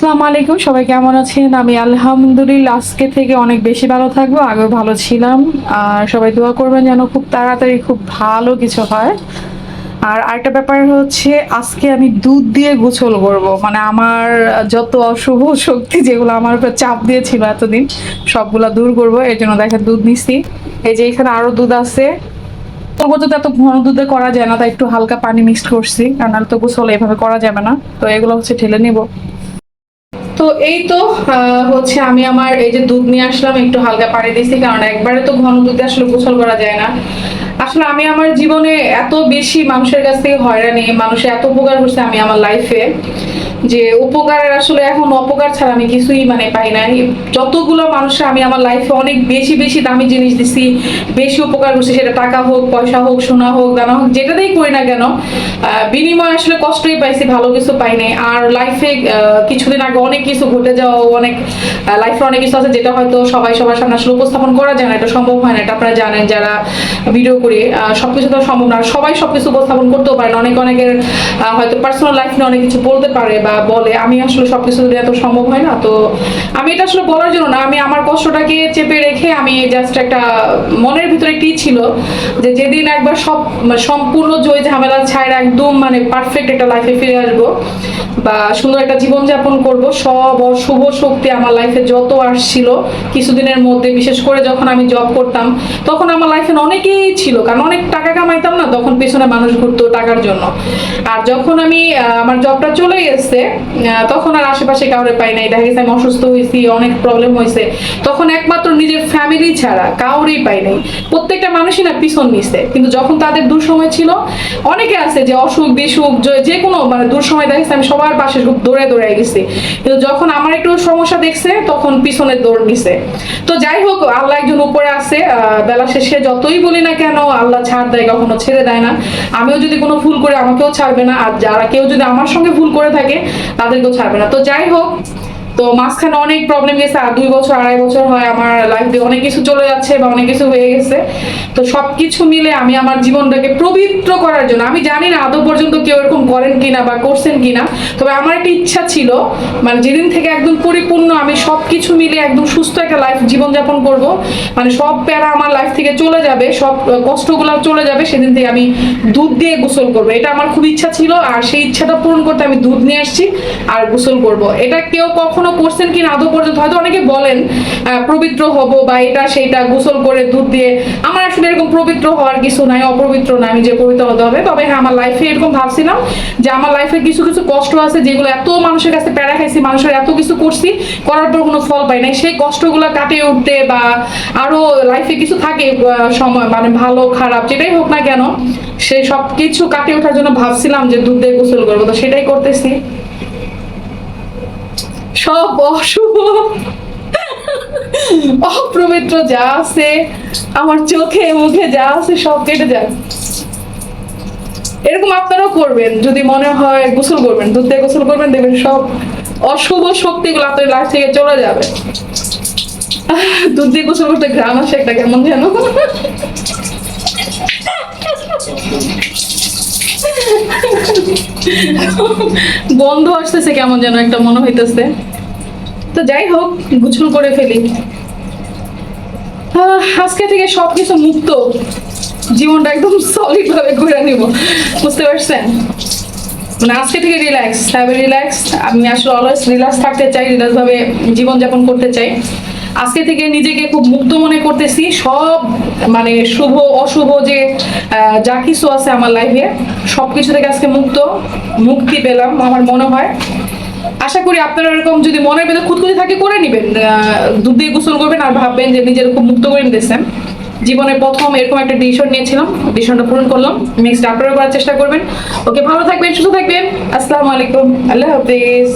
আসসালামু আলাইকুম, সবাই কেমন আছেন? আমি আলহামদুলিল্লাহ, আজকে থেকে অনেক বেশি ভালো থাকব, আগেও ভালো ছিলাম। আর সবাই দোয়া করবেন যেন খুব তাড়াতাড়ি খুব ভালো কিছু হয়। আর আরেকটা ব্যাপার হচ্ছে, আজকে আমি দুধ দিয়ে গোসল করব। মানে আমার যত অশুভ শক্তি যেগুলো আমার উপর চাপ দিয়েছিল এতদিন, সবগুলা দূর করব। এর জন্য দেখেন দুধ নিচ্ছি। এই যে এখানে আরও দুধ আছে। পরবর্তীতে এত ঘন দুধে করা যায় না, তাই একটু হালকা পানি মিক্সড করছি। কারণ নাহলে তো গোসল এভাবে করা যাবে না। তো এগুলো হচ্ছে ঢেলে নিব। তো এই তো হচ্ছে আমি আমার এই যে দুধ নিয়ে আসলাম, একটু হালকা পানি দিয়েছি, কারণ একবারে তো ঘন দুধে আসলে গোসল করা যায় না। আসলে আমি আমার জীবনে এত বেশি মানুষের কাছ থেকে হয়রানি মানুষের এত উপকার করছে আমি আমার লাইফে যে উপকারের আসলে এখন অপকার ছাড়া আমি কিছুই মানে পাই না যতগুলো মানুষের আমি আমার লাইফে অনেক বেশি বেশি দামি জিনিস দিছি, বেশি উপকার করছি, সেটা টাকা হোক, পয়সা হোক, সোনা হোক, দানা হোক, যেটাতেই করি না কেন বিনিময়ে আসলে কষ্টই পাইছি, ভালো কিছু পাই নাই। আর লাইফে কিছুদিন আগে অনেক কিছু ঘটে যাওয়া, অনেক লাইফে অনেক কিছু আছে, যেটা হয়তো সবাই সবার সামনে আসলে উপস্থাপন করা যায় না, এটা সম্ভব হয় না। এটা আপনারা জানেন, যারা ভিডিও করে সবকিছু তো সম্ভব না। সবাই সবকিছু উপস্থাপন করতেও পারে অনেক অনেকের হয়তো পার্সোনাল লাইফ নিয়ে অনেক কিছু বলতে পারে বা বলে। আমি আসলে সবকিছু এত সম্ভব হয় না, তো আমি এটা আসলে বলার জন্য না। আমি আমার কষ্টটাকে চেপে রেখে আমি জাস্ট একটা মনের ভিতরে একটি ছিল যে যেদিন একবার সব মানে সম্পূর্ণ জয় ঝামেলা ছাড়া একদম মানে পারফেক্ট একটা লাইফে ফিরে আসব বা সুন্দর একটা জীবনযাপন করব, সব অশুভ শক্তি আমার লাইফে যত আসছিল, কিছুদিনের মধ্যে, বিশেষ করে যখন আমি জব করতাম, তখন আমার লাইফে অনেকেই ছিল। কারণ অনেক টাকা কামাইতাম না, তখন পেছনে মানুষ ঘুরতো টাকার জন্য। আর যখন আমি আমার জবটা চলে গেছে তখন আর আশেপাশে কাউরে পাই নাই। দেখা গেছে আমি অসুস্থ হয়েছি, অনেক প্রবলেম হয়েছে। তখন একমাত্র নিজের ফ্যামিলি ছাড়া কাউরেই পাই নাই। প্রত্যেকটা মানুষই না পিছন নিছে। কিন্তু যখন তাদের দুঃসময় ছিল, অনেকে আছে যে অসুখ, বিসুখ, যে- কোনো মানে দুঃসময় দেখেছে আমি সবার পাশে খুব দৌড়ে দৌড়ে গেছি। কিন্তু যখন আমার একটু সমস্যা দেখছে, তখন পিছনে দৌড় নিছে তো যাই হোক, আল্লাহ একজন উপরে আছে বেলা শেষে যতই বলি না কেন আল্লাহ ছাড় দেয়, কখনো ছেড়ে দেয় না। আমিও যদি কোনো ভুল করে আমাকেও ছাড়বে না, আর যারা কেউ যদি আমার সঙ্গে ভুল করে থাকে, তাদেরকেও ছাড়বে না। তো যাই হোক তো মাঝখানে অনেক প্রবলেম গেছে, আর দুই বছর, আড়াই বছর হয় আমার লাইফে অনেক কিছু চলে যাচ্ছে বা অনেক কিছু হয়ে গেছে। তো সবকিছু মিলে আমি আমার জীবনটাকে পবিত্র করার জন্য, আমি জানি না আদৌ পর্যন্ত কেউ এরকম করেন কিনা বা করছেন কিনা, তবে আমার একটা ইচ্ছা ছিল মানে যেদিন থেকে একদম পরিপূর্ণ আমি সবকিছু মিলে একদম সুস্থ একটা লাইফ জীবনযাপন করব মানে সব প্যারা আমার লাইফ থেকে চলে যাবে, সব কষ্টগুলো চলে যাবে, সেদিন থেকে আমি দুধ দিয়ে গোসল করব। এটা আমার খুব ইচ্ছা ছিল, আর সেই ইচ্ছাটা পূরণ করতে আমি দুধ নিয়ে আসছি আর গোসল করব। এটা কেউ কখনো করছেন কিনা আদৌ পর্যন্ত হয়তো অনেকে বলেন পবিত্র হব বা এটা সেইটা গোসল করে দুধ দিয়ে। আমার আসলে এরকম পবিত্র হওয়ার কিছু নাই, অপবিত্র না, আমি যে পবিত্র হতে হবে। তবে হ্যাঁ আমার লাইফে এরকম ভাবছিলাম যে আমার লাইফে কিছু কিছু কষ্ট আছে, যেগুলো এত মানুষের কাছে প্যারা খাইছি, মানুষের এত কিছু করছি, করার পর কোনো ফল পাই নাই। সেই কষ্টগুলো কাটিয়ে উঠতে বা আরও লাইফে কিছু থাকে সময় মানে ভালো, খারাপ, যেটাই হোক না কেন, সেই সব কিছু কাটিয়ে ওঠার জন্য ভাবছিলাম যে দুধ দিয়ে গোসল করব। তো সেটাই করতেছি। সব অশুভ। অপবিত্র যা আছে, আমার চোখে, মুখে যা আছে, সব কেটে যাক। এরকম আপনারাও করবেন, যদি মনে হয় গোসল করবেন, দুধ দিয়ে গোসল করবেন, দেখবেন সব অশুভ শক্তিগুলো আপনার লাইফ থেকে চলে যাবে। দুধ দিয়ে গোসল করতে গ্রাম আসে একটা, কেমন যেন। গন্ধ আসতেছে কেমন যেন একটা মনে হইতেছে। তো যাই হোক গুছল করে ফেলি। আজকে থেকে সবকিছু মুক্ত। জীবনটা একদম সলিড ভাবে করে নিব। বুঝতে পারছেন? মানে আজকে থেকে রিল্যাক্স হ্যাভ রিল্যাক্স আমি আসলে অলওয়েজ রিল্যাক্স থাকতে চাই রিল্যাক্স ভাবে জীবনযাপন করতে চাই। আজকে থেকে নিজেকে খুব মুক্ত মনে করতেছি। সব মানে শুভ, অশুভ যে যা কিছু আছে আমার লাইফে সব কিছু থেকে আজকে মুক্ত, মুক্তি পেলাম আমার মনে হয়। আশা করি আপনারা এরকম যদি মনের ভেতর খুঁতখুঁতি থাকে, করে নেবেন। দুধ দিয়ে গোসল করবেন আর ভাববেন যে নিজের খুব মুক্ত করে নিতেছেন। জীবনে প্রথম এরকম একটা ডিসিশন নিয়েছিলাম ডিসিশনটা পূরণ করলাম। নেক্সট আপনারা করার চেষ্টা করবেন। ওকে ভালো থাকবেন, সুস্থ থাকবেন। আসসালামু আলাইকুম। আল্লাহ হাফিজ।